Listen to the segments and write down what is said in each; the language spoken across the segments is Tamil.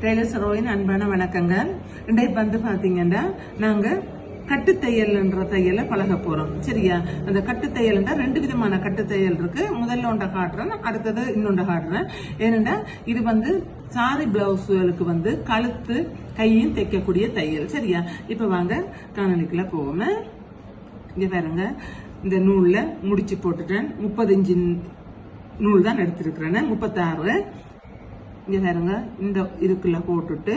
டெய்லர் சரோவின் அன்பான வணக்கங்கள். இன்றைக்கு வந்து பார்த்தீங்கன்னா நாங்கள் கட்டுத்தையல்ன்ற தையலை பழக போறோம். சரியா? அந்த கட்டு ரெண்டு விதமான கட்டுத்தையல் இருக்கு. முதல்ல ஒன்றை காட்டுறேன் அடுத்தது இன்னொன்று காட்டுறேன். ஏனென்றா இது வந்து சாரி பிளவுஸ்களுக்கு வந்து கழுத்து கையும் தைக்கக்கூடிய தையல். சரியா? இப்போ வாங்க காணொலிக்குள்ள போவோமே. இங்கே பாருங்க இந்த நூலில் முடிச்சு போட்டுட்டேன். முப்பது இன்ச்சு நூல் தான் எடுத்திருக்கிறேன்னு முப்பத்தாறு. இங்க தருங்க இந்த இதுக்குள்ளே போட்டுட்டு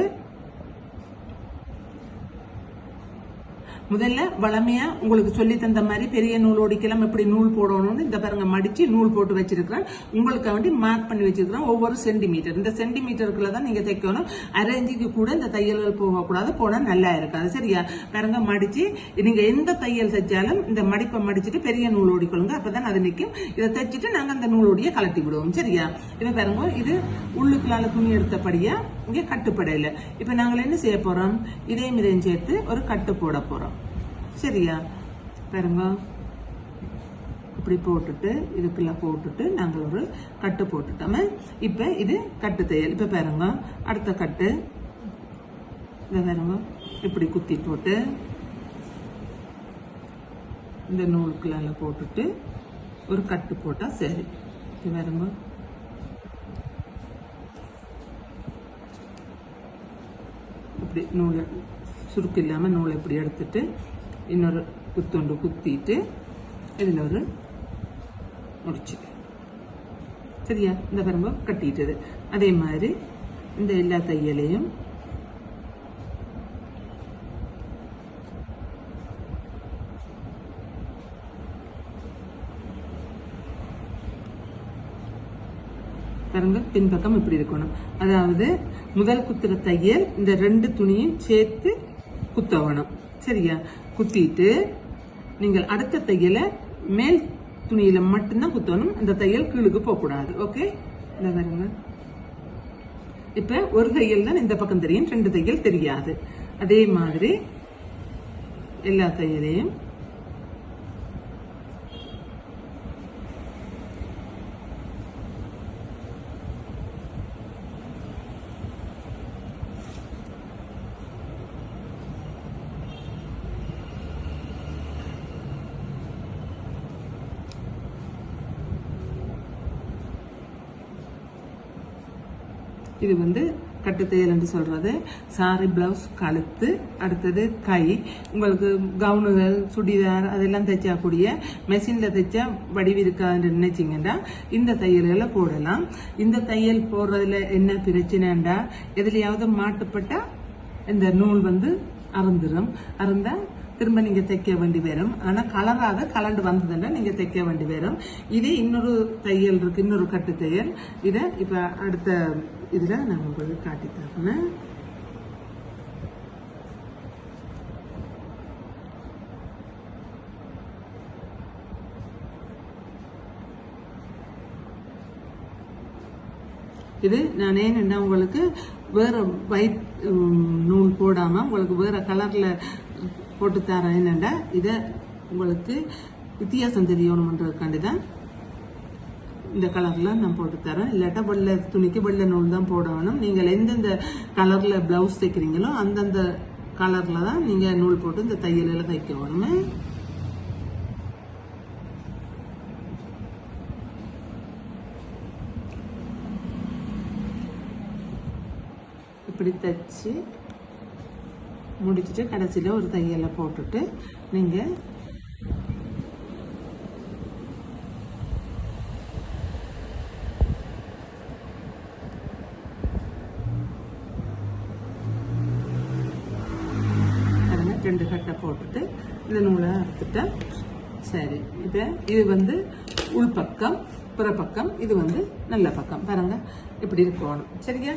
முதல்ல வளமையா உங்களுக்கு சொல்லி தந்த மாதிரி பெரிய நூல் எப்படி நூல் போடணும்னு இந்த பாருங்க மடிச்சு நூல் போட்டு வச்சிருக்கிறேன். உங்களுக்கு வேண்டி மார்க் பண்ணி வச்சிருக்கிறேன். ஒவ்வொரு சென்டிமீட்டர் இந்த சென்டிமீட்டருக்குள்ள தான் நீங்க தைக்கணும். அரை கூட இந்த தையல்கள் போகக்கூடாது. போனால் நல்லா இருக்காது. சரியா? பாருங்க மடிச்சு நீங்க எந்த தையல் தைச்சாலும் இந்த மடிப்பை மடிச்சுட்டு பெரிய நூல் ஓடிக்கொள்ளுங்க அப்பதான் அது நிற்கும் இதை தைச்சிட்டு நாங்கள் அந்த நூலோடியை கலட்டி விடுவோம். சரியா? இதை பாருங்க இது உள்ளுக்குள்ளால துணி எடுத்தபடியா இங்கே கட்டுப்படையில். இப்போ நாங்கள் என்ன செய்ய போகிறோம் இதையும் இதையும் சேர்த்து ஒரு கட்டு போட போகிறோம் சரியா? பாருங்க. இப்படி போட்டுட்டு இதுக்குள்ள போட்டுட்டு நாங்கள் ஒரு கட்டு போட்டுட்டோமே. இப்போ இது கட்டு தையல். இப்போ பாருங்க. அடுத்த கட்டு. இதை பாருங்க. இப்படி குத்தி போட்டு இந்த நூலுக்குள்ள போட்டுட்டு ஒரு கட்டு போட்டால் சரி. இது பாருங்க. இப்படி நூலை சுருக்கு இல்லாமல் நூலை இப்படி எடுத்துட்டு இன்னொரு குத்துண்டு குத்திட்டு இதில் ஒரு முடிச்சு சரியா? இந்த பரம்பு கட்டிட்டது. அதே மாதிரி இந்த எல்லா தையலையும் பாருங்க பின்பக்கம் இப்படி இருக்கணும். அதாவது முதல் குத்துற தையல் இந்த ரெண்டு துணியும் சேர்த்து குத்தவணும். சரியா? குத்திட்டு நீங்கள் அடுத்த தையலை மேல் துணியில மட்டும்தான் குத்தணும். அந்த தையல் கீழுக்கு போகக்கூடாது. ஓகே இந்த பாருங்க. இப்போ ஒரு தையல் தான் இந்த பக்கம் தெரியும். ரெண்டு தையல் தெரியாது. அதே மாதிரி எல்லா தையலையும் இது வந்து கட்டுத்தையல் என்று சொல்றது. சாரி பிளவுஸ் கழுத்து அடுத்தது கை. உங்களுக்கு கவுனுகள் சுடிதார் அதெல்லாம் தைச்சக்கூடிய மெஷினில் தைச்சா வடிவு இருக்காதுன்னு நினைச்சிங்கன்னா இந்த தையல்களை போடலாம். இந்த தையல் போடுறதுல என்ன பிரச்சனைண்டா? எதுலையாவது மாட்டுப்பட்டா இந்த நூல் வந்து அறந்துடும் அறந்தால் திரும்ப நீங்க தைக்க வேண்டி வரும். ஆனா கலராக கலண்டு வந்ததுன்னா நீங்க தைக்க வேண்டி வரும். இது இன்னொரு தையல் இருக்கு இன்னொரு கட்டு தையல். இதை இப்போ அடுத்த இதுல நான் உங்களுக்கு காட்டி தரேன். இது நான் ஏன்னா உங்களுக்கு வேற ஒயிட் நூல் போடாம உங்களுக்கு வேற கலர்ல போட்டு தரேன் என்னண்டா? இதை உங்களுக்கு வித்தியாசம் தெரியணுமன்றதுக்காண்டி தான் இந்த கலரில் நான் போட்டு தரேன் இல்லாட்டா வெள்ளை துணிக்கு வெள்ளை நூல் தான் போடணும் நீங்கள் எந்தெந்த கலரில் ப்ளவுஸ் தைக்கிறீங்களோ அந்தந்த கலரில் தான் நீங்கள் நூல் போட்டு இந்த தையலில் தைக்க வேணுமே இப்படி தைச்சு முடிச்சுட்டு கடைசியில் ஒரு தையலை போட்டுட்டு நீங்கள் ரெண்டு கட்டை போட்டுட்டு இந்த நூலை அறுத்துட்டேன் சரி. இப்போ இது வந்து உள்பக்கம் புறப்பக்கம் இது வந்து நல்ல பக்கம். பாருங்க இப்படி இருக்கணும். சரியா?